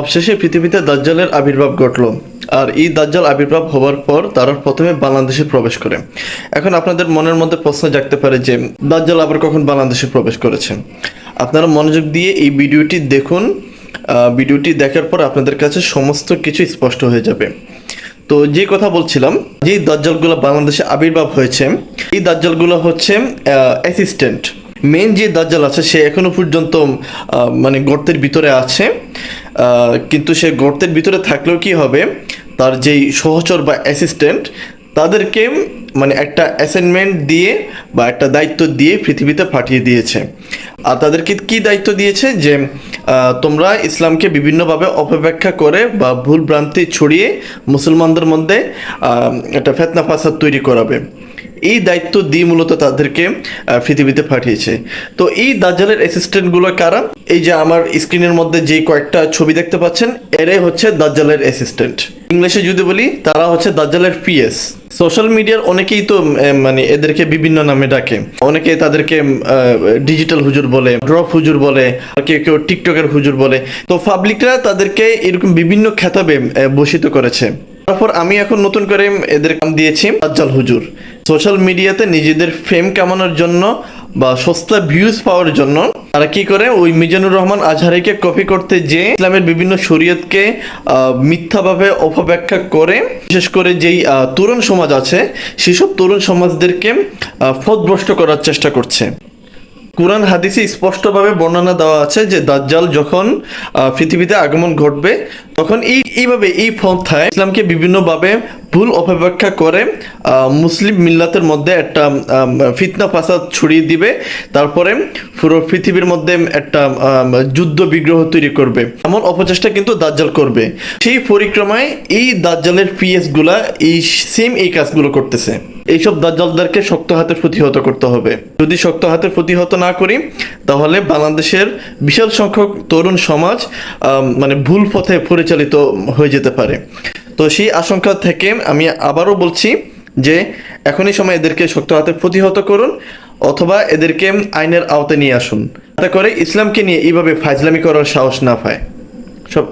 অবশেষে পৃথিবীতে দাজ্জালের আবির্ভাব ঘটলো। আর এই দাজ্জাল আবির্ভাব হওয়ার পর তারা প্রথমে বাংলাদেশে প্রবেশ করে। এখন আপনাদের মনের মধ্যে প্রশ্ন জাগতে পারে যে, দাজ্জাল আবার কখন বাংলাদেশে প্রবেশ করেছে? আপনারা মনোযোগ দিয়ে এই ভিডিওটি দেখুন। ভিডিওটি দেখার পর আপনাদের কাছে সমস্ত কিছু স্পষ্ট হয়ে যাবে। তো যে কথা বলছিলাম, যে দাজ্জালগুলো বাংলাদেশে আবির্ভাব হয়েছে, এই দাজ্জালগুলো হচ্ছে অ্যাসিস্ট্যান্ট মেন যে দাজ্জাল আছে, সে এখনও পর্যন্ত মানে গর্তের ভিতরে আছে। কিন্তু সে গর্তের ভিতরে থাকলেও কি হবে? তার যেই সহচর বা অ্যাসিস্ট্যান্ট তাদেরকে মানে একটা অ্যাসাইনমেন্ট দিয়ে বা একটা দায়িত্ব দিয়ে পৃথিবীতে পাঠিয়ে দিয়েছে। আর তাদেরকে কি দায়িত্ব দিয়েছে? যে তোমরা ইসলামকে বিভিন্নভাবে অপব্যাখ্যা করে বা ভুল ভ্রান্তি ছড়িয়ে মুসলমানদের মধ্যে একটা ফেতনা ফাসাদ তৈরি করাবে। এই দায়িত্ব দিয়ে মূলত তাদেরকে পৃথিবীতে পাঠিয়েছে। তো এই দাজ্জালের অ্যাসিস্ট্যান্টগুলো কারা? এই যে আমার স্ক্রিনের মধ্যে যে কয়েকটা ছবি দেখতে পাচ্ছেন, এরাই হচ্ছে দাজ্জালের অ্যাসিস্ট্যান্ট ইংলিশে যদি বলি, তারা হচ্ছে দাজ্জালের পিএস সোশ্যাল মিডিয়ার অনেকেই তো মানে এদেরকে বিভিন্ন নামে ডাকে। অনেকে তাদেরকে ডিজিটাল হুজুর বলে ড্রপ হুজুর বলে কেউ কেউ টিকটকের হুজুর বলে। তো পাবলিকরা তাদেরকে এরকম বিভিন্ন খেতাবে ভূষিত করেছে। তারপর আমি এখন নতুন করে এদের কাম দিয়েছি, দাজ্জাল হুজুর। সোশ্যাল মিডিয়াতে নিজেদের ফেম কামানোর জন্য বা সস্তা ভিউজ পাওয়ার জন্য তারা কি করে? ওই মিজানুর রহমান আজহারিকে কপি করতে যে ইসলামের বিভিন্ন শরীয়তকে মিথ্যাভাবে অপব্যাখ্যা করে, বিশেষ করে যেই তরুণ সমাজ আছে, সেসব তরুণ সমাজদেরকে ফদভ্রষ্ট করার চেষ্টা করছে। কোরআন হাদিসে স্পষ্টভাবে বর্ণনা দেওয়া আছে যে দাজ্জাল যখন পৃথিবীতে আগমন ঘটবে, তখন এই, এইভাবে এই পন্থায় ইসলামকে বিভিন্নভাবে ভুল অপব্যাখ্যা করে মুসলিম মিল্লাতের মধ্যে একটা ফিতনা ফাসাদ ছড়িয়ে দিবে, তারপরে পুরো পৃথিবীর মধ্যে একটা যুদ্ধ বিগ্রহ তৈরি করবে। এমন অপচেষ্টা কিন্তু দাজ্জাল করবে। সেই পরিক্রমায় এই দাজ্জালের পিএসগুলা এই সেম এই কাজগুলো করতেছে। এইসব দাজ্জালদেরকে শক্ত হাতে প্রতিহত করতে হবে। যদি শক্ত হাতে প্রতিহত না করি, তাহলে বাংলাদেশের বিশাল সংখ্যক তরুণ সমাজ মানে ভুল পথে পরিচালিত হয়ে যেতে পারে। তো সেই আশঙ্কা থেকে আমি আবারও বলছি যে, এখনই সময় এদেরকে শক্ত হাতে প্রতিহত করুন, অথবা এদেরকে আইনের আওতায় নিয়ে আসুন। যাতে করে ইসলামকে নিয়ে এইভাবে ফাইজলামি করার সাহস না পায়। সব